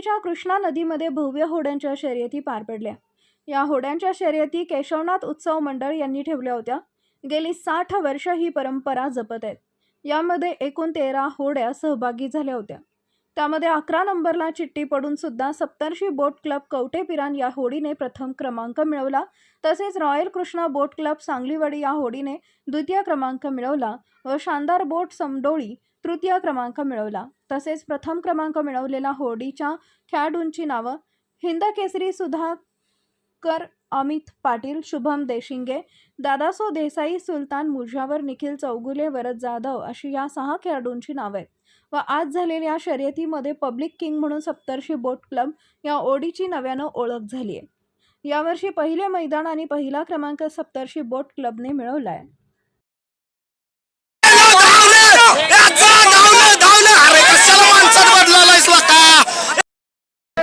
होडीच्या कृष्णा नदीमध्ये भव्य होड्यांच्या शर्यती पार पडल्या. या होड्यांच्या शर्यती केशवनाथ उत्सव मंडळ यांनी ठेवल्या होत्या. गेली साठ वर्ष ही परंपरा जपत आहेत. यामध्ये एकूण तेरा होड्या सहभागी झाल्या होत्या. त्यामध्ये अकरा नंबरला चिठ्ठी पडून सुद्धा सप्तर्षी बोट क्लब कवटेपिरान या होडीने प्रथम क्रमांक मिळवला. तसेच royal Krishna boat club Sangliwadi या होडीने द्वितीय क्रमांक मिळवला व शानदार बोट समडोळी तृतीय क्रमांक मिळवला. तसेच प्रथम क्रमांक मिळवलेल्या होडीच्या खेळाडूंची नावं हिंद केसरी कर अमित पाटील शुभम देशिंगे दादासो देसाई सुलतान मुजावर निखिल चौगुले वरद जाधव अशी या सहा खेळाडूंची नावं. आहेत व आज झालेल्या शर्यतीमध्ये पब्लिक किंग म्हणून सप्तर्षी बोट क्लब या ओडीची नव्यानं ओळख झाली आहे यावर्षी पहिले मैदान आणि पहिला क्रमांक सप्तर्षी बोट क्लबने मिळवला आहे